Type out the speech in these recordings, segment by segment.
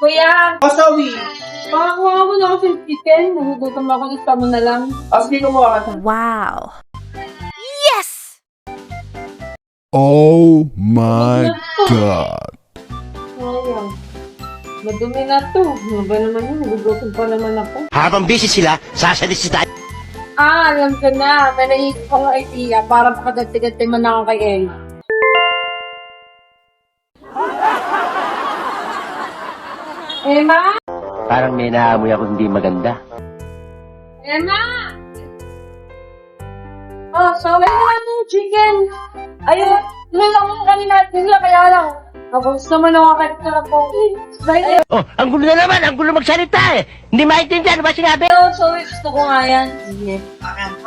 Kuya! Oh, Pasawi! Pakakuha mo na ako sa chicken. Nagugutom ako. Isa mo na lang. Ah, sige, kumuha ka. Wow. Yes! Oh my God. Sayang. Madumi na to. Ano ba naman yun? Nagugutom pa naman ako. Habang busy sila, sasalis si tayo. Ah, alam ko na. May naisip ko ng idea para makadagtigad man ako kay Ellie. Emma? Parang may naamoy ako hindi maganda. Emma! Oh, so wala naman yung chicken. Ayun, yun lang yung kanina. Yun lang, kaya lang. Tapos naman ako kahit ka lang po. Bye. Oh, ang gulo na naman, ang gulo magsalita eh. Hindi maintindihan, ano ba sinabi? Hello, so gusto ko nga yan. Sige.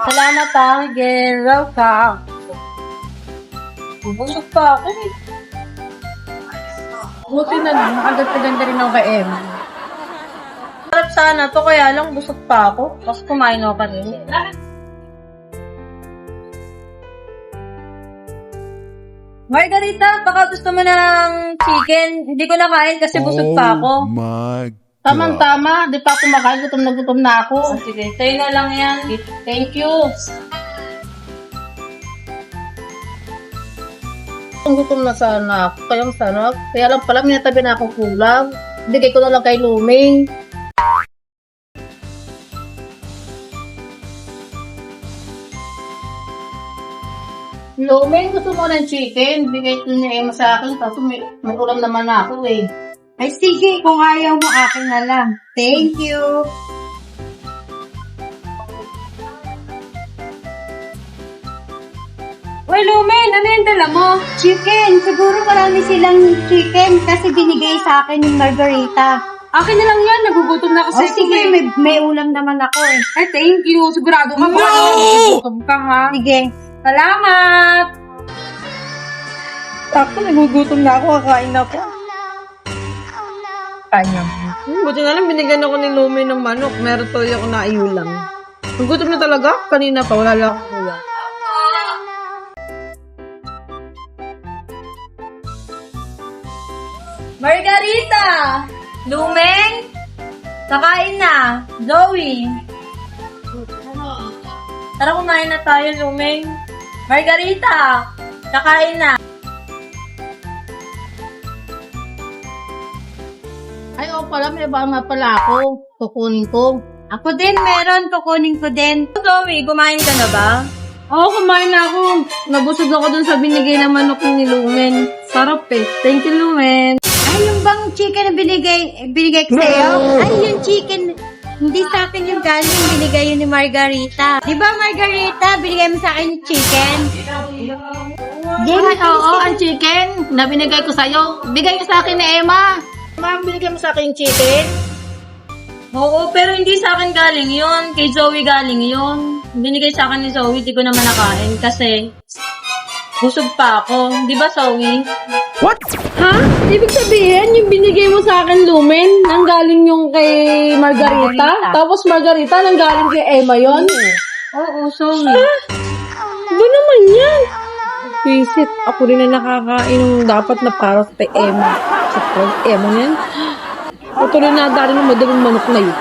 Salamat ha. Sige, welcome. Bubusok pa ako eh. Buti na lang, nakaganda rin ako kay Emma. Sarap sana to, kaya lang busog pa ako. Tapos kumain ako pa rin. Margarita, baka gusto mo ng chicken. Hindi ko nakain kasi busog pa ako. Oh my god. Tamang-tama, di pa ako makain, gutom na gutom na ako. Sige, sa'yo na lang yan. Thank you. Ang gutom na sana ako. Kaya ang sarap. Kaya lang pala, may natabi na akong kulang. Bigay ko na lang kay Luming. Luming, gusto mo ng chicken. Bigay ko niya Emma sa akin. Tapos may, may ulam naman ako eh. Ay sige, kung ayaw mo, akin na lang. Thank you. Uy, Lumen, ano yung dala mo? Chicken, siguro marami silang chicken kasi binigay sa akin yung margarita. Akin na lang yan, nagugutom na O kasi. ako sige, eh. may, may ulam naman ako eh. Ay, thank you. Sigurado ka ba? Nagugutom ka ha? Sige. Salamat! Ako, nagugutom na ako. Kakain na ako. Kanya. Hmm, buti nga lang binigyan ako ni Lumi ng manok. Meron tuloy ako na iulang. Ang gutom na talaga. Kanina pa, wala lang akong Margarita! Lumeng? Kakain na. Zoe? Tara kumain na tayo, Lumeng. Margarita! Kakain na. Ay, oo pala, may iba nga pala ako. Kukunin ko. Ako din, meron. Kukunin ko din. Zoe, kumain ka na ba? Oo, kumain na ako. Nabusog ako dun sa binigay na manok ni Lumen. Sarap eh. Thank you, Lumen. Bang chicken na binigay, binigay ko sa'yo? Ay, yung chicken, hindi sa akin yung galing, binigay yun ni Margarita. Di ba, Margarita, binigay mo sa akin yung chicken? Ay, oo, ang chicken na binigay ko sa'yo. Bigay niyo sa akin ni Emma. Emma, binigay mo sa akin yung chicken. Oo, pero hindi sa akin galing yon Kay Zoe galing yon Binigay sa akin ni Zoe, di ko naman nakain kasi busog pa ako. Di ba, Zoe? Ha? Ibig sabihin, yung binigay mo sa akin, Lumen, nanggaling yung kay Margarita? Tapos Margarita, nanggaling kay Emma yon? Oo, Zoe. Ba naman yan? Visit, ako rin na nakakain ng dapat na para kay Emma. Sa Emma na yan. Ito rin na dali ng madaling manok na yun.